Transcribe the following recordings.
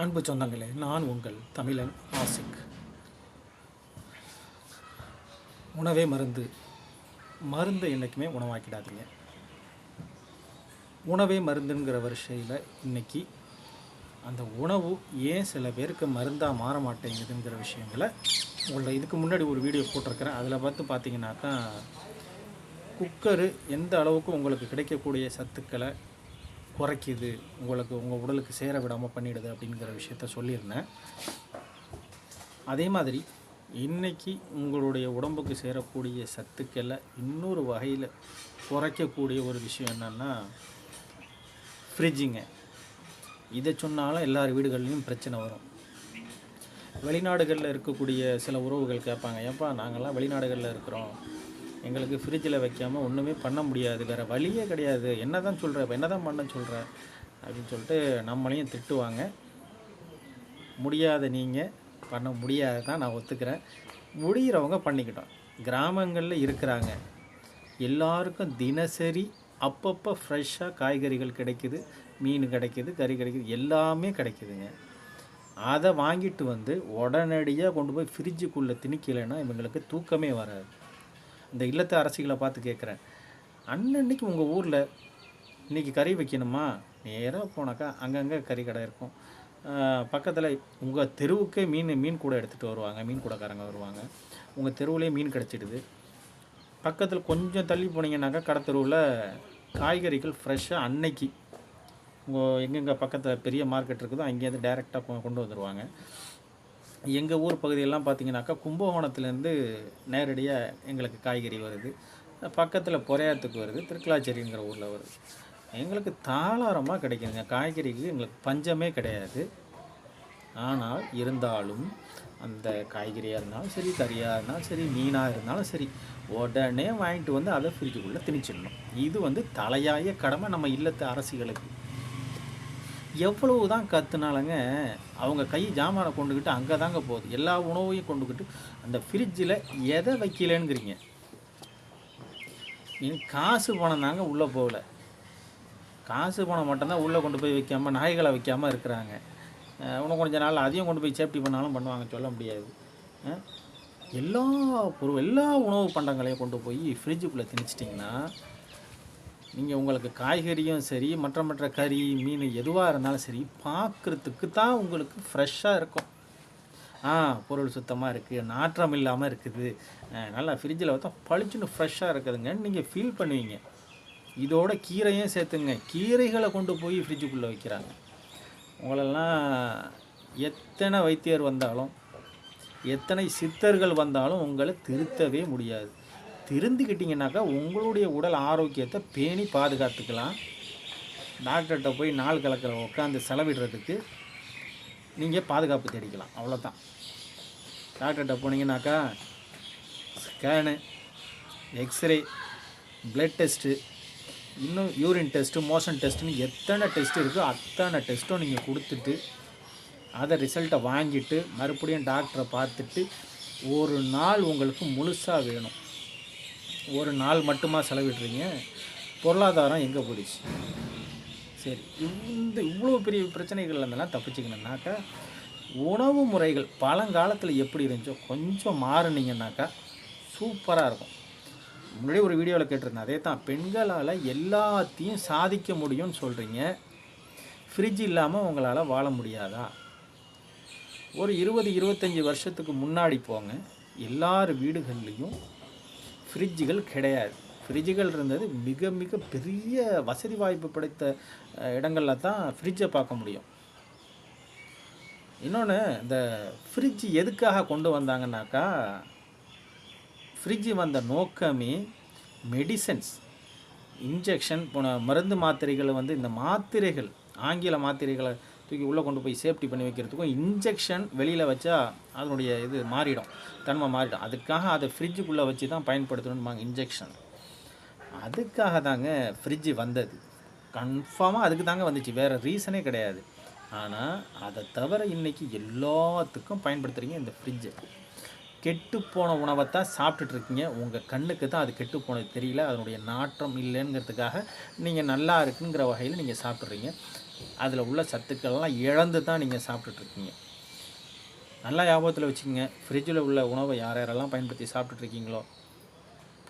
அன்பு சொந்தங்களே நான் உங்கள் தமிழன் ஆசிக். உணவே மருந்து. மருந்து என்றைக்குமே உணவாக்கிடாதீங்க. உணவே மருந்துங்கிற வரிசையில் இன்னைக்கு அந்த உணவு ஏன் சில பேருக்கு மருந்தாக மாற மாட்டேங்குதுங்கிற விஷயங்களை உங்களை இதுக்கு முன்னாடி ஒரு வீடியோ போட்டிருக்கிறேன். அதில் பார்த்து பார்த்தீங்கன்னாக்கா குக்கரு எந்த அளவுக்கு உங்களுக்கு கிடைக்கக்கூடிய சத்துக்களை குறைக்குது உங்களுக்கு உங்கள் உடலுக்கு சேர விடாமல் பண்ணிடுது அப்படிங்கிற விஷயத்த சொல்லியிருந்தேன். அதே மாதிரி இன்னைக்கு உங்களுடைய உடம்புக்கு சேரக்கூடிய சத்துக்களை இன்னொரு வகையில் குறைக்கக்கூடிய ஒரு விஷயம் என்னென்னா ஃப்ரிட்ஜுங்க இதை சொன்னாலும் எல்லார் வீடுகள்லையும் பிரச்சனை வரும். வெளிநாடுகளில் இருக்கக்கூடிய சில உறவுகள் கேட்பாங்க ஏப்பா நாங்கள்லாம் வெளிநாடுகளில் இருக்கிறோம். எங்களுக்கு ஃப்ரிட்ஜில் வைக்காமல் ஒன்றுமே பண்ண முடியாது. வேறு வழியே கிடையாது. என்ன தான் சொல்கிற என்ன தான் பண்ண சொல்கிற அப்படின்னு சொல்லிட்டு நம்மளையும் திட்டுவாங்க. முடியாத நீங்கள் பண்ண முடியாது தான் நான் ஒத்துக்கிறேன். முடிகிறவங்க பண்ணிக்கிட்டோம். கிராமங்களில் இருக்கிறாங்க. எல்லாருக்கும் தினசரி அப்பப்போ ஃப்ரெஷ்ஷாக காய்கறிகள் கிடைக்குது மீன் கிடைக்குது கறி கிடைக்குது எல்லாமே கிடைக்குதுங்க. அதை வாங்கிட்டு வந்து உடனடியாக கொண்டு போய் ஃப்ரிட்ஜுக்குள்ளே திணிக்கலைன்னா இவங்களுக்கு தூக்கமே வராது. இந்த இல்லத்து அரசிகளை பார்த்து கேட்குறேன். அன்னன்னைக்கு உங்கள் ஊரில் இன்றைக்கி கறி வைக்கணுமா? நேராக போனாக்கா அங்கங்கே கறி கடை இருக்கும். பக்கத்தில் உங்கள் தெருவுக்கே மீன் மீன் கூட எடுத்துகிட்டு வருவாங்க. மீன் கூடக்காரங்க வருவாங்க. உங்கள் தெருவுலேயே மீன் கிடச்சிடுது. பக்கத்தில் கொஞ்சம் தள்ளி போனீங்கன்னாக்கா கடை தெருவில் காய்கறிகள் ஃப்ரெஷ்ஷாக அன்னைக்கு உங்கள் எங்கெங்கே பக்கத்தில் பெரிய மார்க்கெட் இருக்குதோ அங்கேருந்து டைரெக்டாக கொண்டு வந்துடுவாங்க எங்கள் ஊர் பகுதியெல்லாம் பார்த்தீங்கன்னாக்கா கும்பகோணத்துலேருந்து நேரடியாக எங்களுக்கு காய்கறி வருது. பக்கத்தில் பொறையாத்துக்கு வருது திருக்கலாச்சேரிங்கிற ஊரில் வருது. எங்களுக்கு தாளாரமாக கிடைக்குதுங்க. காய்கறிக்கு எங்களுக்கு பஞ்சமே கிடையாது. ஆனால் இருந்தாலும் அந்த காய்கறியாக இருந்தாலும் சரி கறியாக இருந்தாலும் சரி மீனாக இருந்தாலும் சரி உடனே வாங்கிட்டு வந்து அதை ஃப்ரிட்ஜுக்குள்ளே திணிச்சிடணும். இது வந்து தலையாய கடமை நம்ம இல்லத்து அரசிகளுக்கு. எவ்வளவு தான் கற்றுனாலுங்க அவங்க கை ஜாமானை கொண்டுக்கிட்டு அங்கே தாங்க போகுது. எல்லா உணவையும் கொண்டுக்கிட்டு அந்த ஃப்ரிட்ஜில் எதை வைக்கலங்கிறீங்க? நீங்கள் காசு பணம் தாங்க உள்ளே போகல. காசு பணம் மட்டும்தான் உள்ளே கொண்டு போய் வைக்காமல் நாய்களை வைக்காமல் இருக்கிறாங்க. இன்னும் கொஞ்ச நாள் அதையும் கொண்டு போய் சேஃப்டி பண்ணாலும் பண்ணுவாங்க சொல்ல முடியாது. எல்லா பொருள் எல்லா உணவு பண்டங்களையும் கொண்டு போய் ஃப்ரிட்ஜுக்குள்ளே திணிச்சிட்டிங்கன்னா நீங்கள் உங்களுக்கு காய்கறியும் சரி மற்ற மற்ற கறி மீன் எதுவாக இருந்தாலும் சரி பார்க்குறதுக்கு தான் உங்களுக்கு ஃப்ரெஷ்ஷாக இருக்கும். ஆ பொருள் சுத்தமாக இருக்குது நாற்றம் இல்லாமல் இருக்குது. நல்லா ஃப்ரிட்ஜில் பார்த்தா பளிச்சுன்னு ஃப்ரெஷ்ஷாக இருக்குதுங்கன்னு நீங்கள் ஃபீல் பண்ணுவீங்க. இதோட கீரையும் சேர்த்துங்க. கீரைகளை கொண்டு போய் ஃப்ரிட்ஜுக்குள்ளே வைக்கிறாங்க. உங்களெல்லாம் எத்தனை வைத்தியர் வந்தாலும் எத்தனை சித்தர்கள் வந்தாலும் உங்களை திருத்தவே முடியாது. திருந்திக்கிட்டிங்கனாக்கா உங்களுடைய உடல் ஆரோக்கியத்தை பேணி பாதுகாத்துக்கலாம். டாக்டர்கிட்ட போய் நாள் கலக்கில் உட்காந்து செலவிடுறதுக்கு நீங்கள் பாதுகாப்பு தேடிக்கலாம். அவ்வளோதான் டாக்டர்கிட்ட போனீங்கன்னாக்கா ஸ்கேனு எக்ஸ்ரே பிளட் டெஸ்ட்டு இன்னும் யூரின் டெஸ்ட்டு மோஷன் டெஸ்ட்டுன்னு எத்தனை டெஸ்ட் இருக்கோ அத்தனை டெஸ்ட்டும் நீங்கள் கொடுத்துட்டு அதை ரிசல்ட்டை வாங்கிட்டு மறுபடியும் டாக்டரை பார்த்துட்டு ஒரு நாள் உங்களுக்கு முழுசாக வேணும். ஒரு நாள் மட்டுமா செலவிடுறீங்க? பொருளாதாரம் எங்கே போயிடுச்சு? சரி இந்த இவ்வளோ பெரிய பிரச்சனைகள் இருந்தெல்லாம் தப்பிச்சிக்கணுன்னாக்கா உணவு முறைகள் பழங்காலத்தில் எப்படி இருந்துச்சோ கொஞ்சம் மாறுனீங்கன்னாக்கா சூப்பராக இருக்கும். முன்னாடி ஒரு வீடியோவில் கேட்டிருந்தேன் அதே தான் பெண்களால் எல்லாத்தையும் சாதிக்க முடியும்னு சொல்கிறீங்க ஃப்ரிட்ஜ் இல்லாமல் உங்களால் வாழ முடியாதா? ஒரு இருபது இருபத்தஞ்சி வருஷத்துக்கு முன்னாடி போங்க எல்லார் வீடுகள்லேயும் ஃப்ரிட்ஜுகள் கிடையாது. ஃப்ரிட்ஜுகள் இருந்தது மிக மிக பெரிய வசதி வாய்ப்பு படைத்த இடங்களில் தான் ஃப்ரிட்ஜை பார்க்க முடியும். இன்னொன்று இந்த ஃப்ரிட்ஜ் எதுக்காக கொண்டு வந்தாங்கன்னாக்கா ஃப்ரிட்ஜ் வந்த நோக்கமே மெடிசன்ஸ் இன்ஜெக்ஷன் போன மருந்து மாத்திரைகளை வந்து இந்த மாத்திரைகள் ஆங்கில மாத்திரைகளை தூக்கி உள்ளே கொண்டு போய் சேஃப்டி பண்ணி வைக்கிறதுக்கும் இன்ஜெக்ஷன் வெளியில் வச்சா அதனுடைய இது மாறிடும் தன்மை மாறிடும். அதுக்காக அதை ஃப்ரிட்ஜுக்குள்ளே வச்சு தான் பயன்படுத்தணும்பாங்க இன்ஜெக்ஷன் அதுக்காக தாங்க ஃப்ரிட்ஜு வந்தது. கன்ஃபார்மாக அதுக்கு தாங்க வந்துச்சு. வேறு ரீசனே கிடையாது. ஆனால் அதை தவிர இன்றைக்கி எல்லாத்துக்கும் பயன்படுத்துகிறீங்க இந்த ஃப்ரிட்ஜை கெட்டுப்போன உணவை தான் சாப்பிட்டுட்ருக்கீங்க. உங்கள் கண்ணுக்கு தான் அது கெட்டு போனது தெரியல. அதனுடைய நாற்றம் இல்லைங்கிறதுக்காக நீங்கள் நல்லா இருக்குங்கிற வகையில் நீங்கள் சாப்பிட்றீங்க அதில் உள்ள சத்துக்கள்லாம் இழந்து தான் நீங்கள் சாப்பிட்டுட்ருக்கீங்க. நல்லா ஞாபகத்தில் வச்சுக்கோங்க. ஃப்ரிட்ஜில் உள்ள உணவை யார் யாரெல்லாம் பயன்படுத்தி சாப்பிட்டுட்ருக்கீங்களோ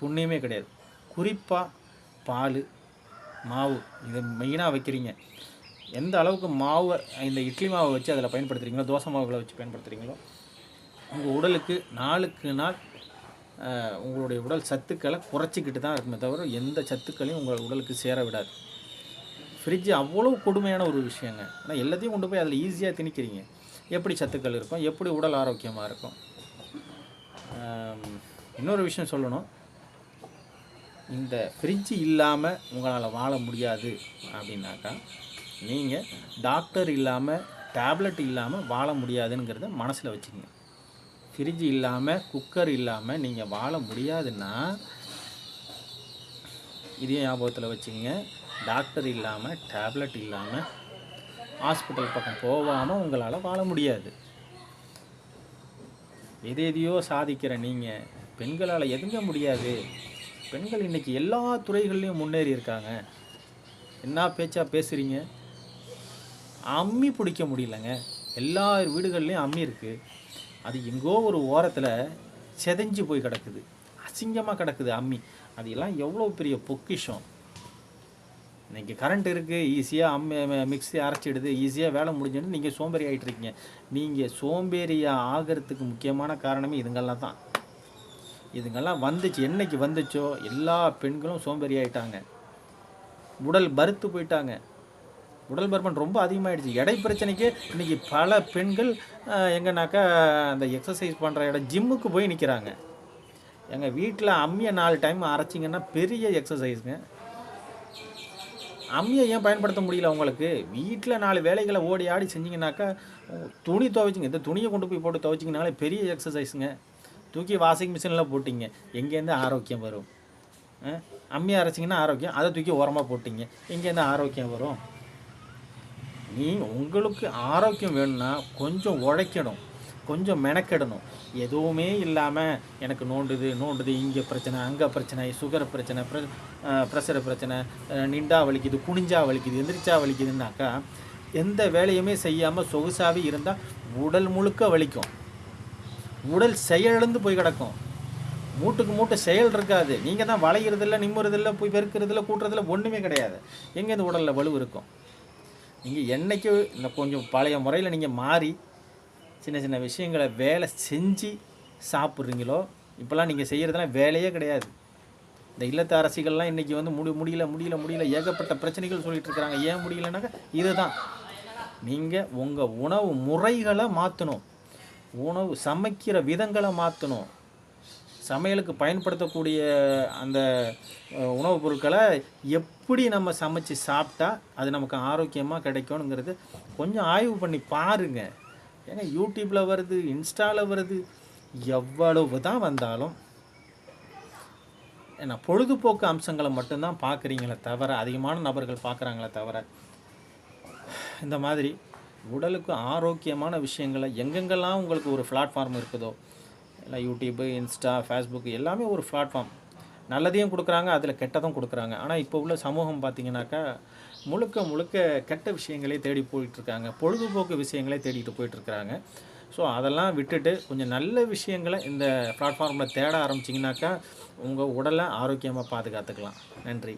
புண்ணியமே கிடையாது. குறிப்பாக பால் மாவு இதை மெயினாக வைக்கிறீங்க. எந்த அளவுக்கு மாவை இந்த இட்லி மாவை வச்சு அதில் பயன்படுத்துகிறீங்களோ தோசை மாவுகளை வச்சு பயன்படுத்துகிறீங்களோ உங்கள் உடலுக்கு நாளுக்கு நாள் உங்களுடைய உடல் சத்துக்களை குறைச்சிக்கிட்டு தான் இருக்குமே தவிர எந்த சத்துக்களையும் உங்கள் உடலுக்கு சேர விடாது. ஃப்ரிட்ஜ் அவ்வளோ கொடுமையான ஒரு விஷயங்க. ஆனால் எல்லாத்தையும் கொண்டு போய் அதில் ஈஸியாக திணிக்கிறீங்க. எப்படி சத்துக்கள் இருக்கும்? எப்படி உடல் ஆரோக்கியமாக இருக்கும்? இன்னொரு விஷயம் சொல்லணும். இந்த ஃப்ரிட்ஜ் இல்லாமல் உங்களால் வாழ முடியாது அப்படின்னாக்கா நீங்கள் டாக்டர் இல்லாமல் டேப்லெட் இல்லாமல் வாழ முடியாதுங்கிறத மனசில் வச்சுக்கோங்க. ஃப்ரிட்ஜ் இல்லாமல் குக்கர் இல்லாமல் நீங்கள் வாழ முடியாதுன்னா இதையும் ஞாபகத்தில் வச்சுக்கோங்க. டாக்டர் இல்லாமல் டேப்லெட் இல்லாமல் ஹாஸ்பிட்டல் பக்கம் போகாமல் உங்களால் வாழ முடியாது. எது எதையோ சாதிக்கிற நீங்கள் பெண்களால் எதுங்க முடியாது? பெண்கள் இன்றைக்கி எல்லா துறைகள்லையும் முன்னேறி இருக்காங்க. என்ன பேச்சா பேசுகிறீங்க அம்மி பிடிக்க முடியலங்க. எல்லா வீடுகள்லேயும் அம்மி இருக்குது அது எங்கோ ஒரு ஓரத்தில் செதஞ்சு போய் கிடக்குது. அசிங்கமாக கிடக்குது அம்மி. அது எல்லாம் எவ்வளோ பெரிய பொக்கிஷம். இன்றைக்கி கரண்ட் இருக்குது ஈஸியாக அம் மிக்ஸி அரைச்சிடுது ஈஸியாக வேலை முடிஞ்சுன்னு நீங்கள் சோம்பேறி ஆகிட்டு இருக்கீங்க நீங்கள் சோம்பேறியாக ஆகிறதுக்கு முக்கியமான காரணமே இதுங்கெல்லாம் தான். இதுங்கெல்லாம் வந்துச்சு என்னைக்கு வந்துச்சோ எல்லா பெண்களும் சோம்பேறி ஆகிட்டாங்க உடல் பருத்து போயிட்டாங்க. உடல் பருமன் ரொம்ப அதிகமாகிடுச்சு எடை பிரச்சனைக்கு இன்றைக்கி பல பெண்கள் எங்கன்னாக்கா எங்கனாக்கா அந்த எக்ஸசைஸ் பண்ணுற இடம் ஜிம்முக்கு போய் நிற்கிறாங்க எங்கள் வீட்டில் அம்மியை நாலு டைம் அரைச்சிங்கன்னா பெரிய எக்ஸசைஸுங்க அம்மியை ஏன் பயன்படுத்த முடியல உங்களுக்கு? வீட்டில் நாலு வேலைகளை ஓடி ஆடி செஞ்சிங்கனாக்கா துணி துவைச்சிங்க. இந்த துணியை கொண்டு போய் போட்டு துவைச்சிங்கனாலே பெரிய எக்ஸசைஸுங்க தூக்கி வாஷிங் மிஷினில் போட்டிங்க. எங்கேருந்து ஆரோக்கியம் வரும்? அம்மி அரைச்சிங்கன்னா ஆரோக்கியம். அதை தூக்கி உரமாக போட்டிங்க. எங்கேருந்து ஆரோக்கியம் வரும்? நீ உங்களுக்கு ஆரோக்கியம் வேணும்னா கொஞ்சம் உழைக்கணும். கொஞ்சம் மெனக்கெடணும். எதுவுமே இல்லாமல் எனக்கு நோண்டுது நோண்டுது இங்கே பிரச்சனை அங்கே பிரச்சனை சுகர் பிரச்சனை ப்ரெ ப்ரெஷர் பிரச்சனை நின்றா வலிக்குது குனிஞ்சா வலிக்குது எந்திரிச்சா வலிக்குதுன்னாக்கா எந்த வேலையுமே செய்யாமல் சொகுசாகவே இருந்தால் உடல் முழுக்க வலிக்கும். உடல் செயலிழந்து போய் கிடக்கும். மூட்டுக்கு மூட்டை செயல் இருக்காது. நீங்கள் தான் வளையிறதில்ல நிம்முறதில்ல போய் பெருக்கிறதில்ல கூட்டுறதில்ல ஒன்றுமே கிடையாது. எங்கே இந்த உடலில் வலு இருக்கும்? நீங்கள் என்றைக்கு இந்த கொஞ்சம் பழைய முறையில் நீங்கள் மாறி சின்ன சின்ன விஷயங்களை வேலை செஞ்சு சாப்பிட்றீங்களோ இப்போல்லாம் நீங்கள் செய்கிறதெல்லாம் வேலையே கிடையாது. இந்த இல்லத்த அரசிகள்லாம் இன்றைக்கி வந்து முடி முடியல முடியல முடியல ஏகப்பட்ட பிரச்சனைகள் சொல்லிட்டு இருக்கிறாங்க. ஏன் முடியலனாக்கா இதுதான். நீங்கள் உங்கள் உணவு முறைகளை மாற்றணும் உணவு சமைக்கிற விதங்களை மாற்றணும் சமையலுக்கு பயன்படுத்தக்கூடிய அந்த உணவுப் பொருட்களை எப்படி நம்ம சமைச்சு சாப்பிட்டா அது நமக்கு ஆரோக்கியமாக கிடைக்கணுங்கிறது கொஞ்சம் ஆய்வு பண்ணி பாருங்கள் ஏன்னா யூடியூப்பில் வருது இன்ஸ்டாவில் வருது எவ்வளவு தான் வந்தாலும் ஏன்னா பொழுதுபோக்கு அம்சங்களை மட்டும்தான் பார்க்குறீங்களே தவிர அதிகமான நபர்கள் பார்க்குறாங்களே தவிர இந்த மாதிரி உடலுக்கு ஆரோக்கியமான விஷயங்களை எங்கெங்கெல்லாம் உங்களுக்கு ஒரு பிளாட்ஃபார்ம் இருக்குதோ இல்லை யூடியூப்பு இன்ஸ்டா ஃபேஸ்புக் எல்லாமே ஒரு பிளாட்ஃபார்ம் நல்லதையும் கொடுக்குறாங்க அதில் கெட்டதும் கொடுக்குறாங்க. ஆனால் இப்போ உள்ள சமூகம் பார்த்தீங்கன்னாக்கா முழுக்க முழுக்க கெட்ட விஷயங்களே தேடி போயிட்டுருக்காங்க. பொழுதுபோக்கு விஷயங்களே தேடிட்டு போயிட்டுருக்குறாங்க. ஸோ அதெல்லாம் விட்டுட்டு கொஞ்சம் நல்ல விஷயங்களை இந்த பிளாட்ஃபார்மில் தேட ஆரம்பிச்சிங்கனாக்கா உங்கள் உடலை ஆரோக்கியமாக பாதுகாத்துக்கலாம். நன்றி.